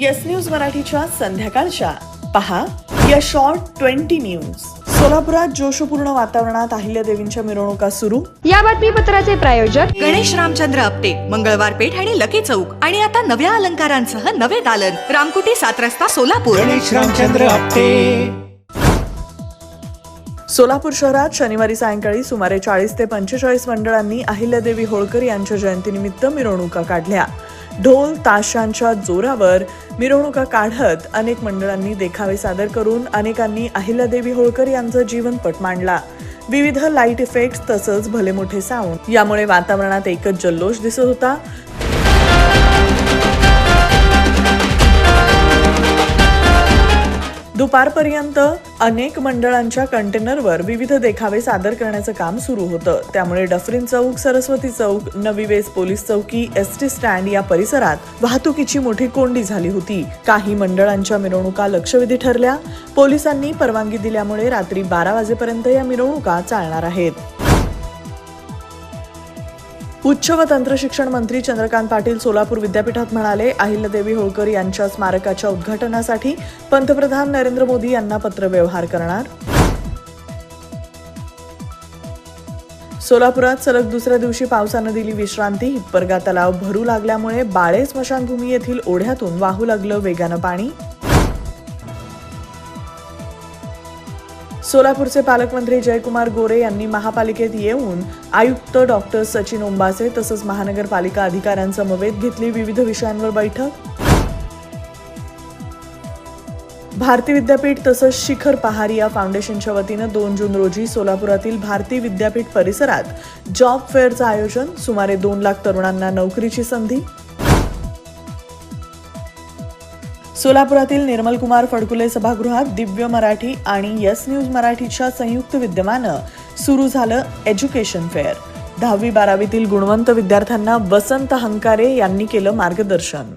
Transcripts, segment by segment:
Yes News मराठीच्या संध्याकाळच्या. पहा या शॉर्ट ट्वेंटी न्यूज सोलापुरात जोशपूर्ण वातावरणात अहिल्यादेवींच्या मिरवणुका सुरू. या बातमीपत्राचे प्रायोजक गणेश रामचंद्र आपटे मंगळवार पेठ आणि लकी चौक आणि आता नव्या अलंकारांसह नवे दालन. रामकुटी सात रस्ता सोलापूर. गणेश रामचंद्र आपटे. सोलापूर शहरात शनिवारी सायंकाळी सुमारे चाळीस ते पंचेचाळीस मंडळांनी अहिल्यादेवी होळकर यांच्या जयंतीनिमित्त मिरवणुका काढल्या. ढोल ताशांच्या जोरावर मिरवणुका काढत अनेक मंडळांनी देखावे सादर करून अनेकांनी अहिल्यादेवी होळकर यांचा जीवनपट मांडला. विविध लाइट इफेक्ट्स तसंच भले मोठे साऊंड. यामुळे वातावरणात एकच जल्लोष दिसत होता. दुपारपर्यंत अनेक मंडळांच्या कंटेनरवर विविध देखावे सादर करण्याचं काम सुरू होतं. त्यामुळे डफरीन चौक सरस्वती चौक नवी वेस पोलीस चौकी एस टी स्टँड या परिसरात वाहतुकीची मोठी कोंडी झाली होती. काही मंडळांच्या मिरवणुका लक्षवेधी ठरल्या. पोलिसांनी परवानगी दिल्यामुळे रात्री बारा वाजेपर्यंत या मिरवणुका चालणार आहेत. उच्च व तंत्रशिक्षण मंत्री चंद्रकांत पाटील सोलापूर विद्यापीठात म्हणाले अहिल्यादेवी होळकर यांच्या स्मारकाच्या उद्घाटनासाठी पंतप्रधान नरेंद्र मोदी यांना पत्रव्यवहार करणार. सोलापुरात सलग दुसऱ्या दिवशी पावसानं दिली विश्रांती हिप्परगा तलाव भरू लागल्यामुळे बाळे स्मशानभूमी येथील ओढ्यातून वाहू लागलं वेगानं पाणी. सोलापूरचे पालकमंत्री जयकुमार गोरे यांनी महापालिकेत येऊन आयुक्त डॉक्टर सचिन ओंबासे तसंच महानगरपालिका अधिकाऱ्यांसमवेत घेतली विविध विषयांवर बैठक. भारती विद्यापीठ तसंच शिखर पहारिया फाउंडेशनच्या वतीनं दोन जून रोजी सोलापुरातील भारती विद्यापीठ परिसरात जॉब फेअरचं आयोजन सुमारे दोन लाख तरुणांना नोकरीची संधी सोलापुरातील निर्मलकुमार फडकुले सभागृहात दिव्य मराठी आणि यस न्यूज मराठीच्या संयुक्त विद्यमानं सुरू झालं एज्युकेशन फेअर. दहावी बारावीतील गुणवंत विद्यार्थ्यांना वसंत हंकारे यांनी केलं मार्गदर्शन.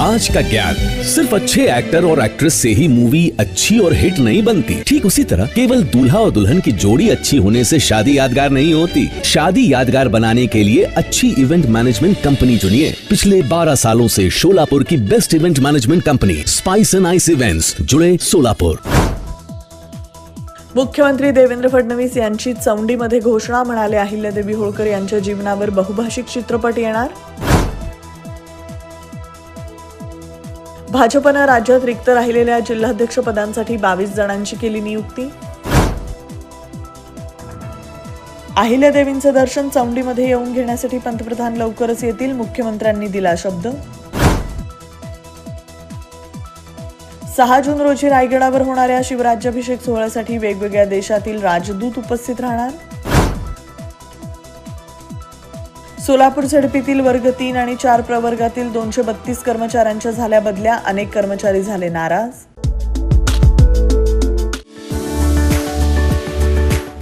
आज का ज्ञान सिर्फ़ अच्छे एक्टर और एक्ट्रेस से ही मूवी अच्छी और हिट नहीं बनती। ठीक उसी तरह केवल दूल्हा और दुल्हन की जोड़ी अच्छी होने से शादी यादगार नहीं होती। शादी यादगार बनाने के लिए अच्छी इवेंट मैनेजमेंट कंपनी चुनिए। पिछले 12 सालों से शोलापुर की best event management company spice and ice events जुड़े सोलापुर मुख्यमंत्री देवेंद्र फडणवीस यांची चौंडीमध्ये घोषणा, म्हणाले अहिल्यादेवी होळकर यांच्या जीवनावर बहुभाषिक चित्रपट येणार? भाजपनं राज्यात रिक्त राहिलेल्या जिल्हाध्यक्षपदांसाठी बावीस जणांची केली नियुक्ती. अहिल्यादेवींचं दर्शन चौंडीमध्ये येऊन घेण्यासाठी पंतप्रधान लवकरच येतील मुख्यमंत्र्यांनी दिला शब्द. सहा जून रोजी रायगडावर होणाऱ्या शिवराज्याभिषेक सोहळ्यासाठी वेगवेगळ्या देशातील राजदूत उपस्थित राहणार. सोलापूर झडपीतील वर्ग तीन आणि चार प्रवर्गातील दोनशे बत्तीस कर्मचाऱ्यांच्या झाल्या बदल्या अनेक कर्मचारी झाले नाराज.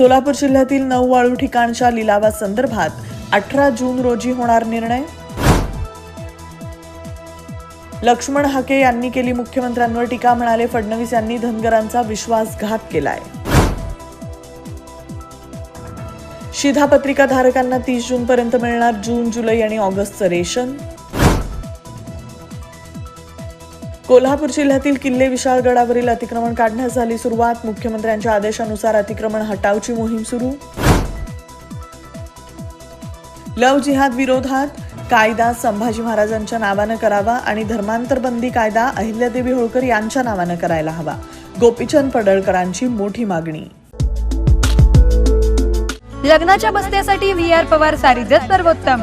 सोलापूर जिल्ह्यातील नऊ वाळू ठिकाणच्या लिलावासंदर्भात अठरा जून रोजी होणार निर्णय? लक्ष्मण हाके यांनी केली मुख्यमंत्र्यांवर टीका म्हणाले फडणवीस यांनी धनगरांचा विश्वासघात केलाय. शिधापत्रिका धारकांना तीस जून पर्यंत मिळणार जून जुलै आणि ऑगस्टचं रेशन? कोल्हापूर जिल्ह्यातील किल्ले विशाळगडावरील अतिक्रमण काढण्यास झाली सुरुवात. मुख्यमंत्र्यांच्या आदेशानुसार अतिक्रमण हटावची मोहीम सुरू. लव जिहाद विरोधात कायदा संभाजी महाराजांच्या नावानं करावा आणि धर्मांतर बंदी कायदा अहिल्यादेवी होळकर यांच्या नावानं करायला हवा. गोपीचंद पडळकरांची मोठी मागणी. लग्नाच्या बस्त्यासाठी व्ही आर पवार सारीजच सर्वोत्तम.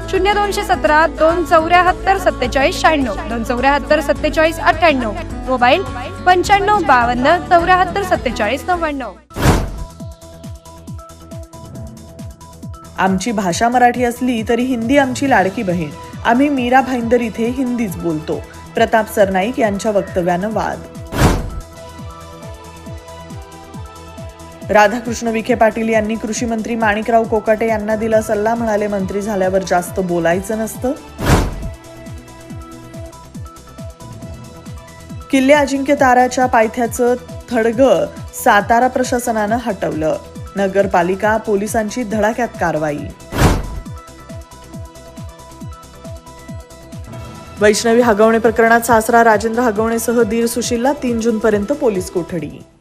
शून्य दोनशे सतरा दोन चौऱ्याहत्तर सत्तेचाळीस शहाण्णव दोन चौऱ्याहत्तर सत्तेचाळीस अठ्ठ्याण्णव. मोबाईल पंच्याण्णव बावन्न चौऱ्याहत्तर सत्तेचाळीस नव्याण्णव. आमची भाषा मराठी असली तरी हिंदी आमची लाडकी बहीण. आम्ही मीरा भाईंदर इथे हिंदीच बोलतो. प्रताप सरनाईक यांच्या वक्तव्यानं वाद. राधाकृष्ण विखे पाटील यांनी कृषी मंत्री माणिकराव कोकाटे यांना दिला सल्ला. म्हणाले मंत्री झाल्यावर जास्त बोलायचं नसतं. किल्ले अजिंक्य ताराच्या पायथ्याचं थडगं सातारा प्रशासनानं हटवलं. नगरपालिका पोलिसांची धडाक्यात कारवाई. वैष्णवी हगवणे प्रकरणात सासरा राजेंद्र हगवणेसह दीर सुशीलला तीन जूनपर्यंत पोलीस कोठडी.